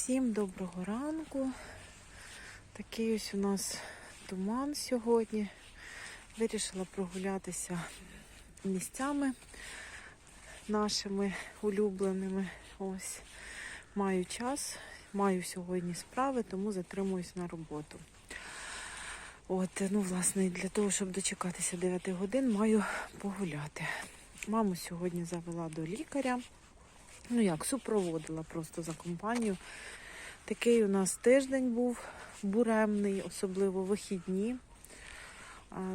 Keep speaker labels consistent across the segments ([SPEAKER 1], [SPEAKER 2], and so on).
[SPEAKER 1] Всім доброго ранку. Такий ось у нас туман сьогодні. Вирішила прогулятися місцями нашими улюбленими. Ось маю час, маю сьогодні справи, тому затримуюсь на роботу. От, ну, власне, для того, щоб дочекатися 9 годин, маю погуляти. Маму сьогодні завела до лікаря. Ну як, супроводила просто за компанію. Такий у нас тиждень був буремний, особливо вихідні.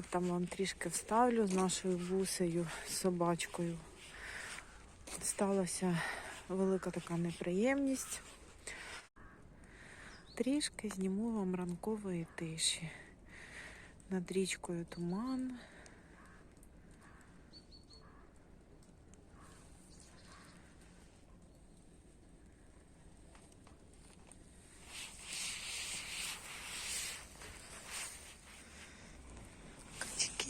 [SPEAKER 1] Там вам трішки вставлю з нашою бусею, з собачкою. Сталася велика така неприємність. Трішки зніму вам ранкової тиші. Над річкою туман.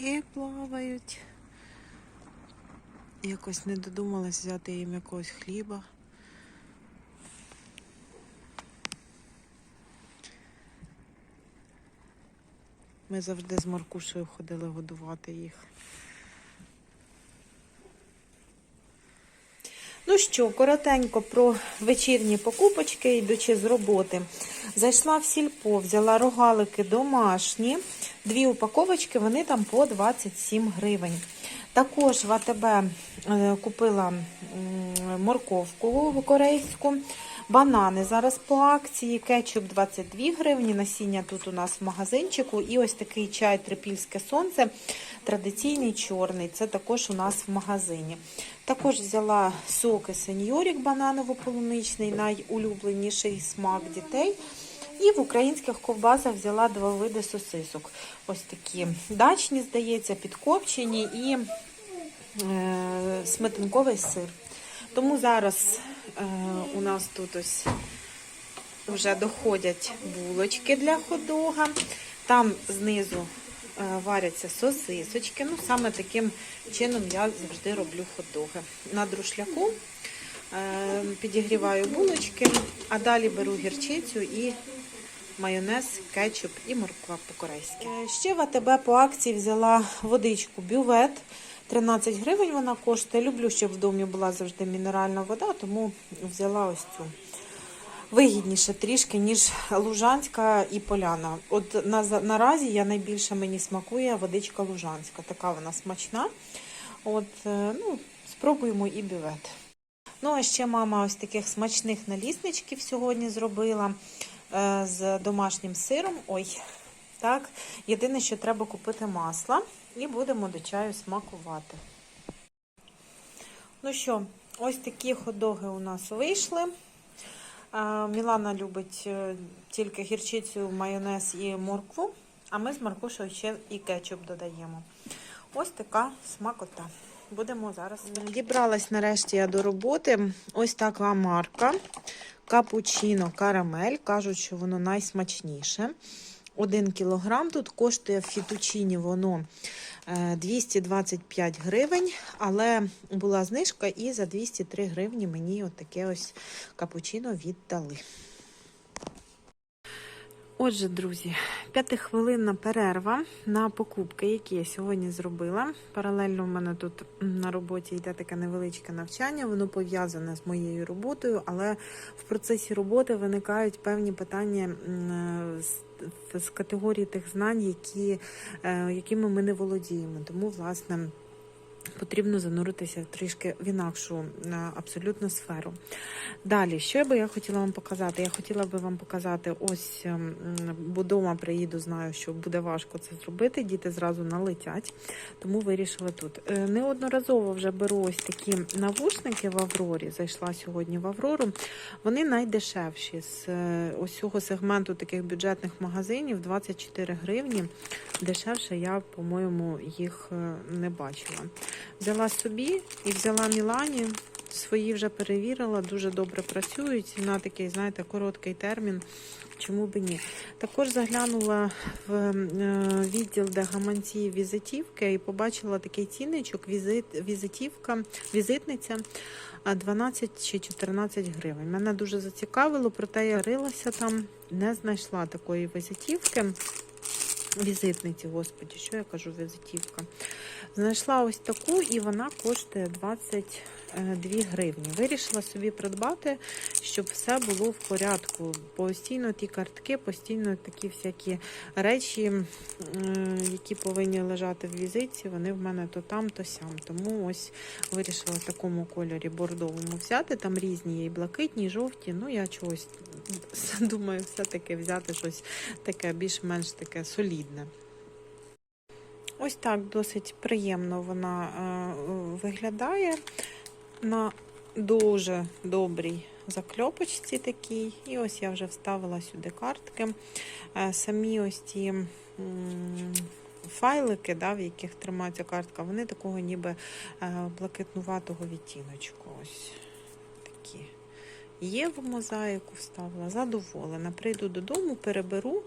[SPEAKER 1] Качки плавають. Якось не додумалась взяти їм якогось хліба. Ми завжди з Маркушею ходили годувати їх. Ну що, коротенько про вечірні покупочки, йдучи з роботи. Зайшла в сільпо, взяла рогалики домашні. Дві упаковочки, вони там по 27 гривень. Також в АТБ е, купила морковку корейську, банани зараз по акції, кетчуп 22 гривні, насіння тут у нас в магазинчику. І ось такий чай трипільське сонце, традиційний чорний, це також у нас в магазині. Також взяла соки сеньорік бананово-полуничний, найулюбленіший смак дітей. І в українських ковбасах взяла два види сосисок. Ось такі дачні, здається, підкопчені і е, сметанковий сир. Тому зараз е, у нас тут ось вже доходять булочки для ходога. Там знизу е, варяться сосисочки. Ну, саме таким чином я завжди роблю ходоги. На друшляку е, підігріваю булочки, а далі беру гірчицю і майонез, кетчуп і морква по-корейськи. Е, Ще в АТБ по акції взяла водичку бювет. 13 гривень вона коштує. Люблю, щоб в домі була завжди мінеральна вода, тому взяла ось цю. Вигідніше трішки, ніж Лужанська і Поляна. От на, наразі я найбільше мені смакує водичка Лужанська. Така вона смачна. От, е, ну, спробуємо і бювет. Ну, а ще мама ось таких смачних налісничків сьогодні зробила з домашнім сиром. Ой, так. Єдине, що треба купити масло і будемо до чаю смакувати. Ну що, ось такі ходоги у нас вийшли. Е, Мілана любить е, тільки гірчицю, майонез і моркву, а ми з Маркушею ще і кетчуп додаємо. Ось така смакота. Будемо зараз. Дібралась нарешті я до роботи. Ось така марка. Капучино карамель. Кажуть, що воно найсмачніше. Один кілограм тут коштує в фітучині воно е, 225 гривень, але була знижка і за 203 гривні мені отаке ось капучино віддали. Отже, друзі, п'ятихвилинна перерва на покупки, які я сьогодні зробила. Паралельно в мене тут на роботі йде таке невеличке навчання, воно пов'язане з моєю роботою, але в процесі роботи виникають певні питання з, з категорії тих знань, які, е, якими ми не володіємо. Тому, власне, Потрібно зануритися трішки в інакшу е, абсолютно сферу. Далі, що би я хотіла вам показати? Я хотіла би вам показати, ось ем, бо дома приїду, знаю, що буде важко це зробити. Діти зразу налетять, тому вирішила тут. Е, Неодноразово вже беру ось такі навушники в Аврорі. Зайшла сьогодні в Аврору. Вони найдешевші з е, ось цього сегменту таких бюджетних магазинів 24 гривні. Дешевше я, по-моєму, їх е, не бачила. Взяла собі і взяла Мілані свої вже перевірила, дуже добре працюють на такий, знаєте, короткий термін. Чому б і ні? Також заглянула в е, відділ, де гаманці візитівки, і побачила такий цінничок, візит, візитівка, візитниця 12 чи 14 гривень. Мене дуже зацікавило, проте я рилася там, не знайшла такої візитівки. Візитниці, господі, що я кажу, візитівка. Знайшла ось таку, і вона коштує 22 гривні. Вирішила собі придбати, щоб все було в порядку. Постійно ті картки, постійно такі всякі речі, які повинні лежати в візитці, вони в мене то там, то сям. Тому ось вирішила в такому кольорі бордовому взяти. Там різні є і блакитні, і жовті. Ну, я чогось думаю, все-таки взяти щось таке більш-менш таке солідне. Ось так досить приємно вона е, виглядає на дуже добрій закльопочці такій. І ось я вже вставила сюди картки. Е, самі ось ті файлики, да, в яких тримається картка, вони такого ніби е, блакитнуватого відтіночку. Ось такі. Є в мозаїку вставила, задоволена. Прийду додому, переберу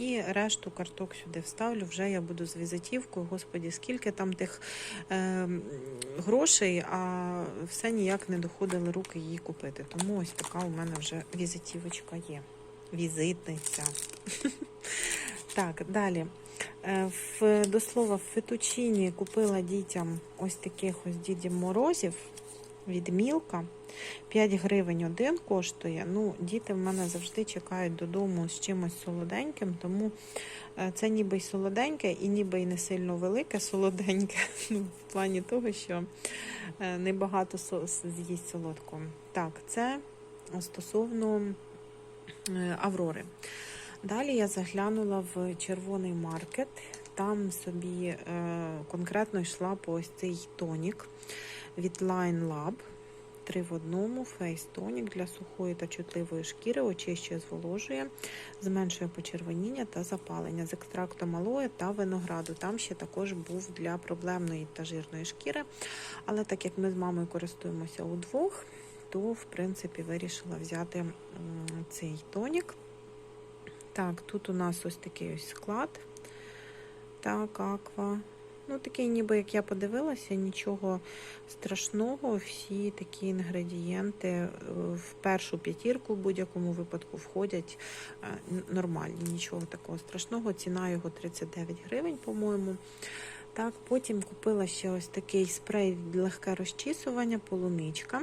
[SPEAKER 1] і решту карток сюди вставлю. Вже я буду з візитівкою. Господі, скільки там тих е, грошей, а все ніяк не доходили руки її купити. Тому ось така у мене вже візитівочка є. Візитниця. Так, далі. Е, до слова, в фетучині купила дітям ось таких ось дідів морозів від Мілка. 5 гривень один коштує. Ну, діти в мене завжди чекають додому з чимось солоденьким, тому е, це ніби й солоденьке, і ніби й не сильно велике солоденьке. Ну, в плані того, що е, небагато з'їсть солодкого. Так, це стосовно е, Аврори. Далі я заглянула в червоний маркет. Там собі конкретно йшла по ось цей тонік від Line Lab. Три в одному фейс тонік для сухої та чутливої шкіри, очищує, зволожує, зменшує почервоніння та запалення з екстрактом алоє та винограду. Там ще також був для проблемної та жирної шкіри. Але так як ми з мамою користуємося удвох, то в принципі вирішила взяти цей тонік. Так, тут у нас ось такий ось склад. Так, аква. Ну, такий, ніби як я подивилася, нічого страшного. Всі такі інгредієнти е, в першу п'ятірку в будь-якому випадку входять е, нормальні, нічого такого страшного. Ціна його 39 гривень, по-моєму. Так, потім купила ще ось такий спрей легке розчісування, полуничка.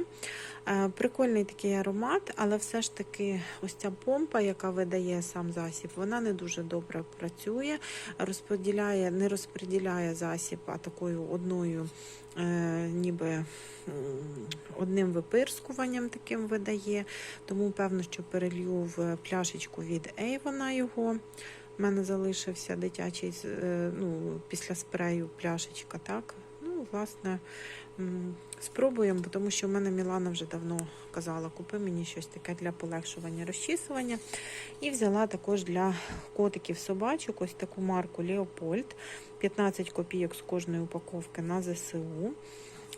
[SPEAKER 1] Е, Прикольний такий аромат, але все ж таки ось ця помпа, яка видає сам засіб, вона не дуже добре працює, розподіляє, не розподіляє засіб, а такою одною, е, ніби одним випирскуванням таким видає. Тому певно, що перелью в пляшечку від Avon його. У мене залишився дитячий е, ну, після спрею пляшечка, так? Ну, власне, спробуємо, тому що в мене Мілана вже давно казала, купи мені щось таке для полегшування розчісування. І взяла також для котиків собачок ось таку марку Leopold. 15 копійок з кожної упаковки на ЗСУ.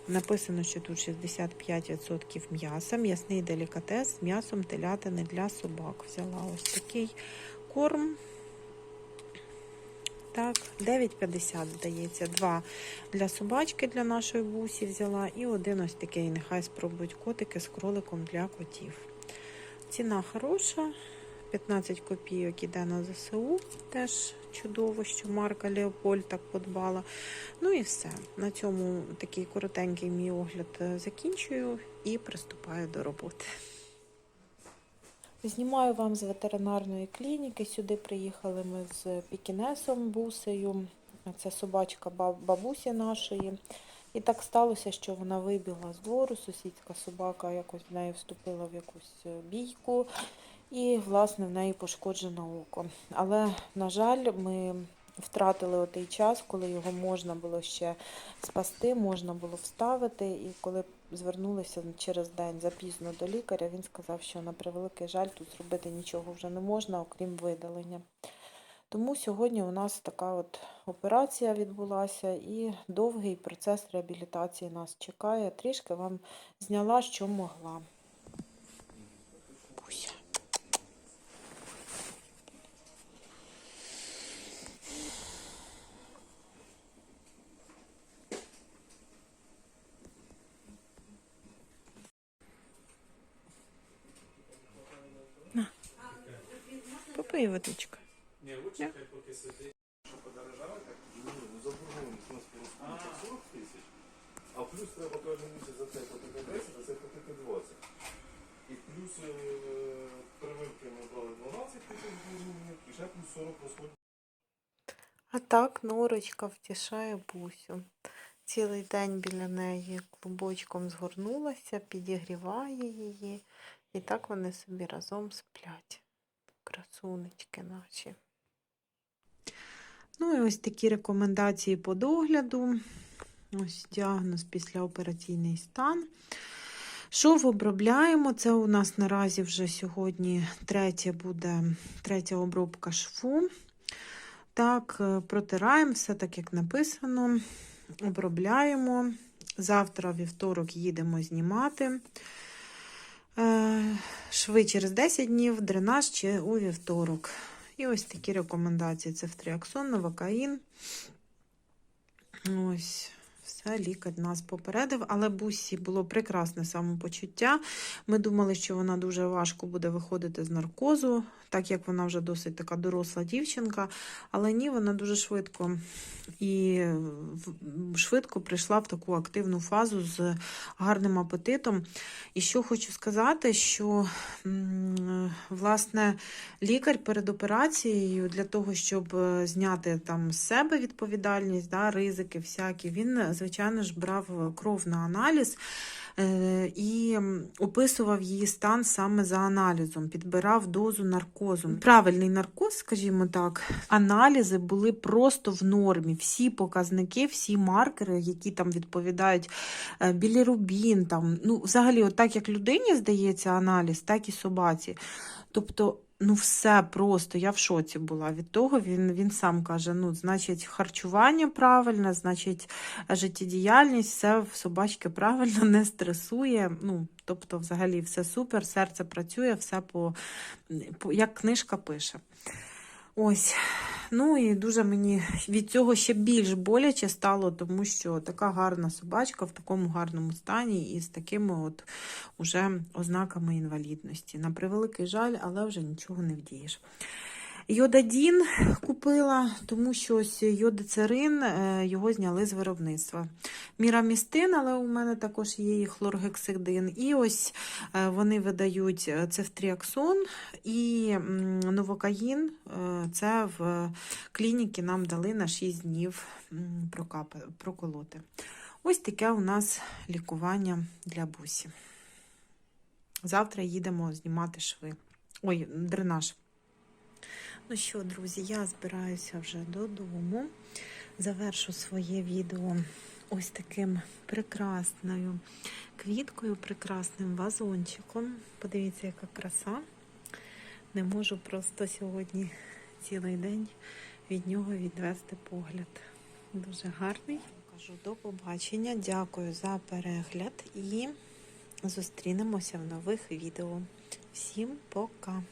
[SPEAKER 1] Написано, що тут 65% м'яса, м'ясний делікатес з м'ясом телятини для собак. Взяла ось такий корм. Так, 9,50 здається. Два для собачки для нашої бусі взяла. І один ось такий. Нехай спробують котики з кроликом для котів. Ціна хороша. 15 копійок іде на ЗСУ. Теж чудово, що марка Леополь так подбала. Ну і все. На цьому такий коротенький мій огляд е, закінчую і приступаю до роботи. Знімаю вам з ветеринарної клініки. Сюди приїхали ми з Пікінесом Бусею. Це собачка бабусі нашої. І так сталося, що вона вибігла з двору, сусідська собака якось в неї вступила в якусь е, бійку, і, власне, в неї пошкоджено око. Але, на жаль, ми втратили отий час, коли його можна було ще спасти, можна було вставити. І коли звернулися через день запізно до лікаря, він сказав, що на превеликий жаль тут зробити нічого вже не можна, окрім видалення. Тому сьогодні у нас така от операція відбулася і довгий процес реабілітації нас чекає. Трішки вам зняла, що могла. Буся. На. Попий водичка.
[SPEAKER 2] Ні, лучше хай поки сидить. Що подорожало так?
[SPEAKER 3] Ну, заборгованість у нас по 40 тисяч, а плюс треба кожен місяць за це платити 10, за це платити 20. І плюс е, прививки ми брали 12 тисяч гривень, і ще плюс 40 розходів.
[SPEAKER 1] А так Норочка втішає Бусю. Цілий день біля неї клубочком згорнулася, підігріває її. І так вони собі разом сплять. Красунечки наші. Ну і ось такі рекомендації по догляду. Ось діагноз післяопераційний стан. Шов обробляємо. Це у нас наразі вже сьогодні третя буде третя обробка шву. Так, е, протираємо все так, як написано. Обробляємо. Завтра, вівторок, їдемо знімати. Е, Шви через 10 днів, дренаж чи у вівторок. І ось такі рекомендації: це фтріаксон, новокаїн. Ось. Все, лікар нас попередив, але Бусі було прекрасне самопочуття. Ми думали, що вона дуже важко буде виходити з наркозу, так як вона вже досить така доросла дівчинка. Але ні, вона дуже швидко і швидко прийшла в таку активну фазу з гарним апетитом. І що хочу сказати, що власне лікар перед операцією для того, щоб е, зняти там з себе відповідальність, да, ризики всякі, він, е, звичайно ж, брав кров на аналіз. е, І описував її стан саме за аналізом, підбирав дозу наркозу. Правильний наркоз, скажімо так, аналізи були просто в нормі. Всі показники, всі маркери, які там відповідають е, білірубін, там, ну, взагалі, от так як людині здається аналіз, так і собаці. Тобто, ну, все просто, я в шоці була від того. Він, він сам каже: ну, значить, харчування правильне, значить, життєдіяльність, все в собачки правильно, не стресує. Ну, тобто, взагалі, все супер, серце працює, все по, по як книжка пише. Ось. Ну і дуже мені від цього ще більш боляче стало, тому що така гарна собачка в такому гарному стані і з такими от уже ознаками інвалідності. На превеликий жаль, але вже нічого не вдієш. Йодадін купила, тому що ось йодицерин, е, його зняли з виробництва. Мірамістин, але у мене також є і хлоргексидин. І ось е, вони видають е, цефтріаксон і новокаїн. Це в клініці нам дали на 6 днів проколоти. Ось таке у нас лікування для бусі. Завтра їдемо знімати шви. Ой, дренаж. Ну що, друзі, я збираюся вже додому. Завершу своє відео ось таким прекрасною квіткою, прекрасним вазончиком. Подивіться, яка краса. Не можу просто сьогодні цілий день від нього відвести погляд. Дуже гарний. Кажу до побачення. Дякую за перегляд і зустрінемося в нових відео. Всім пока!